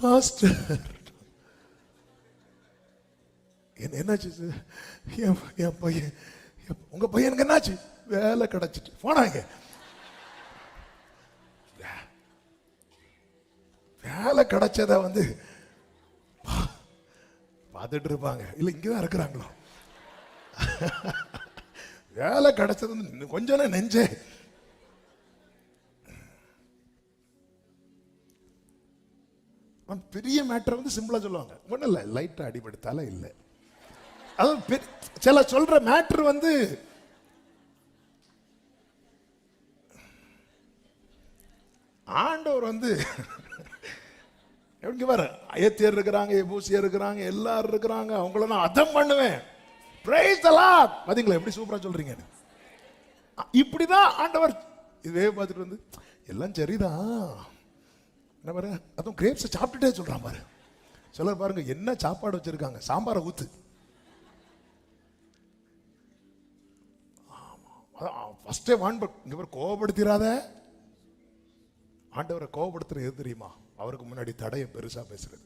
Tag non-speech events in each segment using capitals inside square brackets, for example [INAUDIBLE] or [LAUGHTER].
Pastor என்ன என்னாச்சு? என் என் பையன் உங்க பையனுக்கு என்னாச்சு? வேலை கிடைச்சிட்டு. போனாங்க வேலை கிடைச்சத வந்து பா- பார்த்துட்டு இருப்பாங்க. இல்லை இங்கே தான் இருக்கிறாங்களோ? வேலை கிடைச்சது வந்து இன்னும் கொஞ்சம் நெஞ்சே. அவன் பெரிய மேட்டர் வந்து சிம்பிளா சொல்லுவாங்க. ஒன்றும் இல்லை லைட்டாக அடிபடுத்தால இல்லை. அதுவும் பெ- சில சொல்ற மேட்ரு வந்து ஆண்டவர் வந்து [LAUGHS] எப்படி வர அயத்தியர் இருக்கிறாங்க எபூசியர் இருக்கிறாங்க எல்லாரும் இருக்கிறாங்க அவங்கள நான் அதம் பண்ணுவேன். பிரைஸ் தலாக் பார்த்தீங்களா எப்படி சூப்பரா இப்படி இப்படிதான் ஆண்டவர் இதே பார்த்துட்டு வந்து எல்லாம் சரிதான். என்ன பாரு? அதுவும் கிரேப்ஸை சாப்பிட்டுட்டே சொல்கிறான் பாரு. சிலர் பாருங்க என்ன சாப்பாடு வச்சிருக்காங்க? சாம்பாரை ஊத்து. ஃபஸ்ட்டே வான் இங்கே பேர் கோவப்படுத்திடாத ஆண்டவரை கோவப்படுத்துறது எது தெரியுமா? அவருக்கு முன்னாடி தடையை பெருசாக பேசுறது.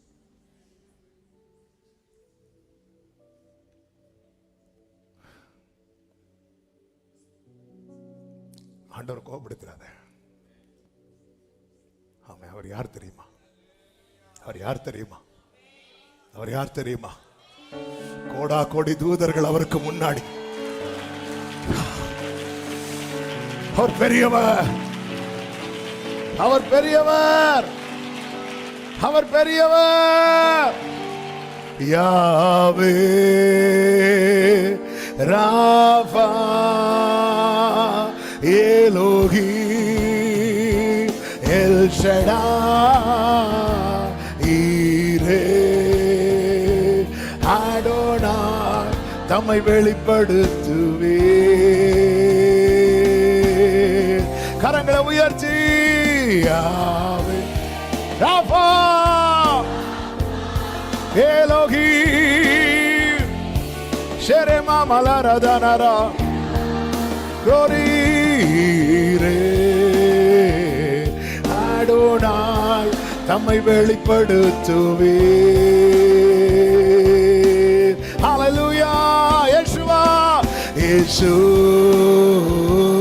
ஆண்டவர் கோவப்படுத்துறாத அவர் யார் தெரியுமா? அவர் யார் தெரியுமா? அவர் யார் தெரியுமா? கோடா கோடி தூதர்கள் அவருக்கு முன்னாடி. அவர் பெரியவர். அவர் பெரியவர். அவர் பெரியவர். யாவே ராஃபா ஏலோகி எல் ஈரே. ஆடோனா தம்மை வெளிப்படுத்துவே. கரங்களை உயர்ச்சி ஏலோகி. ஷெரேமா மலரதனரா. கோரீரே தம்மை வெளிப்படுத்துவே. ஹalleluya இயேசுவா இயேசுவா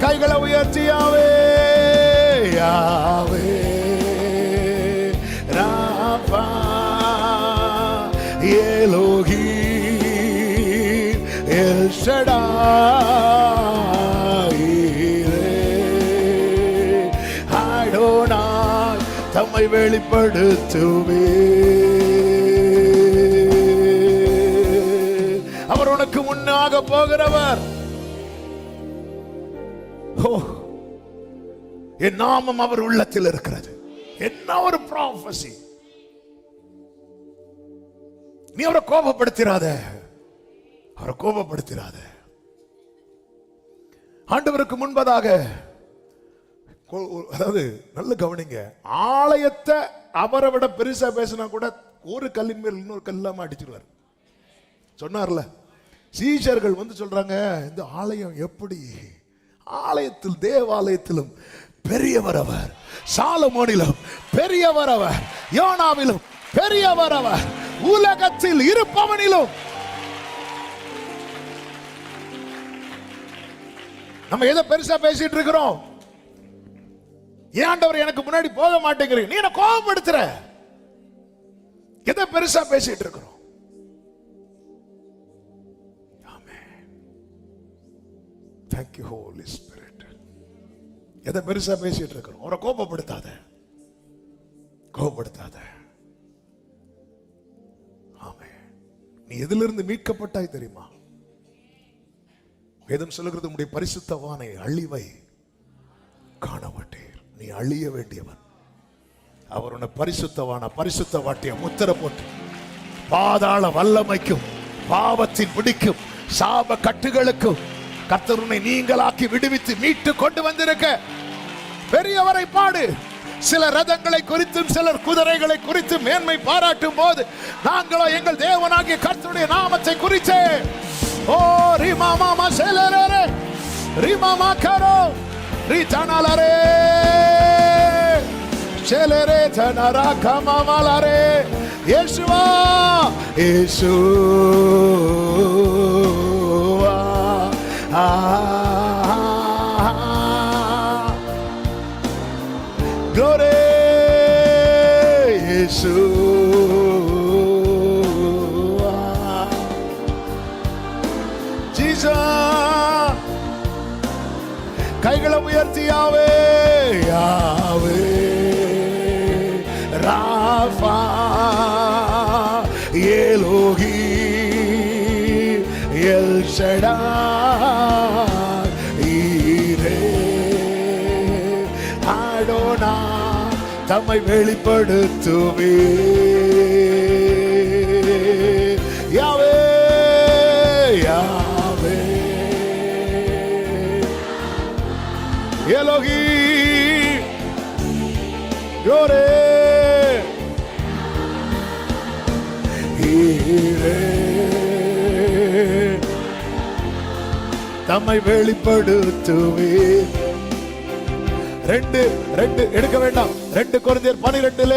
கைகளை உயர்த்தியாவே யாவே ராபா ஏலோகி எல் ஆடோனாய் தம்மை வெளிப்படுத்துவே. அவர் உனக்கு முன்னாக போகிறவர். ஓ என் நாமம் அவர் உள்ளத்தில் இருக்கிறது. என்ன ஒரு ப்ராஃபசி நீ அவரை கோபப்படுத்திராத. அவரை கோபப்படுத்திராத. ஆண்டவருக்கு முன்பதாக அதாவது நல்ல கவனிங்க. ஆலயத்தை அவரை விட பெருசா பேசினா கூட ஒரு கல்லின் மேல் இன்னொரு கல்லாம அடிச்சிருவார். சொன்னார்ல சீஷர்கள் வந்து சொல்றாங்க இந்த ஆலயம் எப்படி ஆலயத்தில் தேவாலயத்திலும் பெரியவர் அவர் சாலமோனிலும் பெரியவர் அவர் யோனாவிலும் பெரியவர் அவர் உலகத்தில் இருப்பவனிலும். நம்ம எதை பெருசா பேசிட்டு இருக்கிறோம். ஏன்டவர் எனக்கு முன்னாடி போக மாட்டேங்கிறீங்க நீ என்ன கோபப்படுத்துற. எதை பெருசா பேசிட்டு இருக்கிறோம். தேங்க்யூ ஹோலி ஸ்பிரிட் எதை பெருசா பேசிட்டு இருக்கிறோம் அவரை கோபப்படுத்தாத. கோபப்படுத்தாத. ஆமே நீ எதிலிருந்து மீட்கப்பட்டாய் தெரியுமா? வேதம் சொல்லுகிறது உடைய பரிசுத்தவானை அழிவை காணப்பட்டீர் நீ அழிய வேண்டியவன். அவர் உன்னை பரிசுத்தவான பரிசுத்த வாட்டிய? முத்திர போட்டு. பாதாள வல்லமைக்கும் பாவத்தின் பிடிக்கும் சாப கட்டுகளுக்கும் கர்த்தருனை நீங்களாக்கி விடுவித்து மீட்டு கொண்டு வந்திருக்க. பெரியவரை பாடு. சில ரதங்களை குறித்தும் சிலர் குதிரைகளை குறித்து மேன்மை பாராட்டும் போது நாங்களோ எங்கள் தேவனாகிய கர்த்தருடைய நாமத்தை குறிச்சே ஓ ரிமா மாமா செலரே ரிமா மாக்கரோ ரி தனலரே செலரே தனரா கமாமலரே இயேசுவா இயேசுவா Yeshua. Jesus. கைகளை உயர்த்தி யாவே யாவே ராஃபா ஏலோகி எல் ஷடா ஈரே ஆடோனா தம்மை வெளிப்படுத்துவே யாவே யாவே. எலோகி யோரே. தம்மை வெளிப்படுத்துவே ரெண்டு ரெண்டு எடுக்க வேண்டாம். ரெண்டு குழந்தையர் பனிரெண்டுல